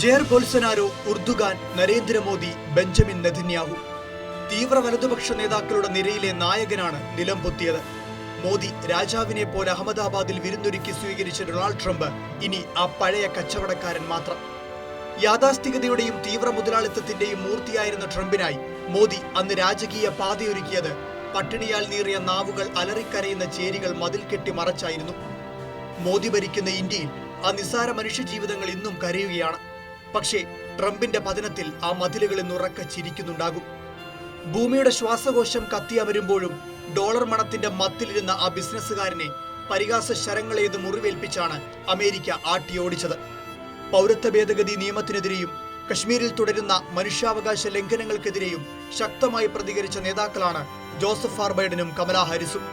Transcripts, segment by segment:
ജെയർ Bolsonaro Erdogan Narendra Modi Benjamin Netanyahu. തീവ്ര വലതുപക്ഷ നേതാക്കളുടെ നിരയിലെ നായകനാണ് നിലം പൊത്തിയത്. മോദി രാജാവിനെ പോലെ അഹമ്മദാബാദിൽ വിരുന്നൊരുക്കി സ്വീകരിച്ച ഡൊണാൾഡ് ട്രംപ് ഇനി ആ പഴയ കച്ചവടക്കാരൻ മാത്രം. യാഥാസ്ഥികതയുടെയും തീവ്ര മുതലാളിത്തത്തിന്റെയും മൂർത്തിയായിരുന്ന ട്രംപിനായി മോദി അന്ന് രാജകീയ പാതയൊരുക്കിയത്. പട്ടിണിയാൽ നീറിയ നാവുകൾ അലറിക്കരയുന്ന ചേരികൾ മതിൽ കെട്ടി മറച്ചായിരുന്നു. മോദി ഭരിക്കുന്ന ഇന്ത്യയിൽ ആ നിസ്സാര മനുഷ്യജീവിതങ്ങൾ ഇന്നും കരയുകയാണ്. പക്ഷേ ട്രംപിന്റെ പതനത്തിൽ ആ മതിലുകൾ ഇന്ന് ഉറക്ക ചിരിക്കുന്നുണ്ടാകും. ഭൂമിയുടെ ശ്വാസകോശം കത്തിയമരുമ്പോഴും ഡോളർ മണത്തിന്റെ മത്തിലിരുന്ന ആ ബിസിനസ്സുകാരനെ പരിഹാസ ശരങ്ങളേത് മുറിവേൽപ്പിച്ചാണ് അമേരിക്ക ആട്ടിയോടിച്ചത്. പൗരത്വ ഭേദഗതി നിയമത്തിനെതിരെയും കശ്മീരിൽ തുടരുന്ന മനുഷ്യാവകാശ ലംഘനങ്ങൾക്കെതിരെയും ശക്തമായി പ്രതികരിച്ച നേതാക്കളാണ് ജോസഫ് ആർ ബൈഡനും കമലാ ഹാരിസും.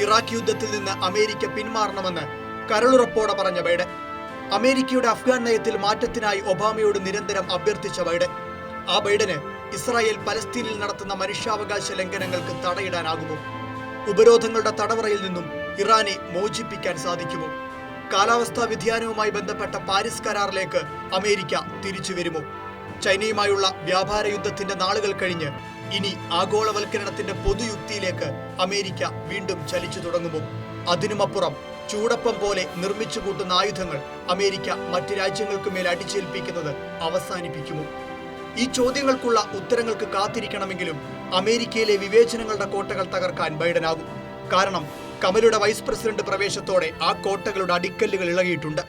ഇറാഖ് യുദ്ധത്തിൽ നിന്ന് അമേരിക്ക പിന്മാറണമെന്ന് കരളുറപ്പോടെ പറഞ്ഞ ബൈഡൻ. അമേരിക്കയുടെ അഫ്ഗാൻ നയത്തിൽ മാറ്റത്തിനായി ഒബാമയോട് നിരന്തരം അഭ്യർത്ഥിച്ച ബൈഡൻ. ആ ബൈഡന് ഇസ്രായേൽ പലസ്തീനിൽ നടത്തുന്ന മനുഷ്യാവകാശ ലംഘനങ്ങൾക്ക് തടയിടാനാകുമോ? ഉപരോധങ്ങളുടെ തടവറയിൽ നിന്നും ഇറാനെ മോചിപ്പിക്കാൻ സാധിക്കുമോ? കാലാവസ്ഥാ വ്യതിയാനവുമായി ബന്ധപ്പെട്ട പാരീസ് കരാറിലേക്ക് അമേരിക്ക തിരിച്ചു വരുമോ? ചൈനയുമായുള്ള വ്യാപാര യുദ്ധത്തിന്റെ നാളുകൾ കഴിഞ്ഞ് ഇനി ആഗോളവൽക്കരണത്തിന്റെ പൊതുയുക്തിയിലേക്ക് അമേരിക്ക വീണ്ടും ചലിച്ചു തുടങ്ങുമോ? അതിനുമപ്പുറം ചൂടപ്പം പോലെ നിർമ്മിച്ചു കൂട്ടുന്ന ആയുധങ്ങൾ അമേരിക്ക മറ്റ് രാജ്യങ്ങൾക്ക് മേൽ അടിച്ചേൽപ്പിക്കുന്നത് അവസാനിപ്പിക്കുമോ? ഈ ചോദ്യങ്ങൾക്കുള്ള ഉത്തരങ്ങൾക്ക് കാത്തിരിക്കണമെങ്കിലും അമേരിക്കയിലെ വിവേചനങ്ങളുടെ കോട്ടകൾ തകർക്കാൻ ബൈഡനാകും. കാരണം കമലയുടെ വൈസ് പ്രസിഡന്റ് പ്രവേശത്തോടെ ആ കോട്ടകളുടെ അടിക്കല്ലുകൾ ഇളകിയിട്ടുണ്ട്.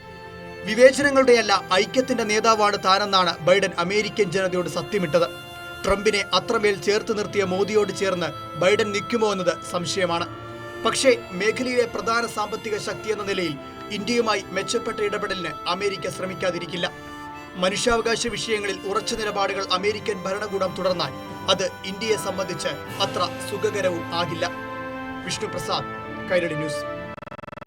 വിവേചനങ്ങളുടെയല്ല ഐക്യത്തിന്റെ നേതാവാണ് താനെന്നാണ് ബൈഡൻ അമേരിക്കൻ ജനതയോട് സത്യമിട്ടത്. ട്രംപിനെ അത്രമേൽ ചേർത്ത് നിർത്തിയ മോദിയോട് ചേർന്ന് ബൈഡൻ നിൽക്കുമോ എന്നത് സംശയമാണ്. പക്ഷേ മേഖലയിലെ പ്രധാന സാമ്പത്തിക ശക്തി എന്ന നിലയിൽ ഇന്ത്യയുമായി മെച്ചപ്പെട്ട ഇടപെടലിന് അമേരിക്ക ശ്രമിക്കാതിരിക്കില്ല. മനുഷ്യാവകാശ വിഷയങ്ങളിൽ ഉറച്ച നിലപാടുകൾ അമേരിക്കൻ ഭരണകൂടം തുടർന്നാൽ അത് ഇന്ത്യയെ സംബന്ധിച്ച് അത്ര സുഖകരവും ആകില്ല. വിഷ്ണു പ്രസാദ് കൈരളി ന്യൂസ്.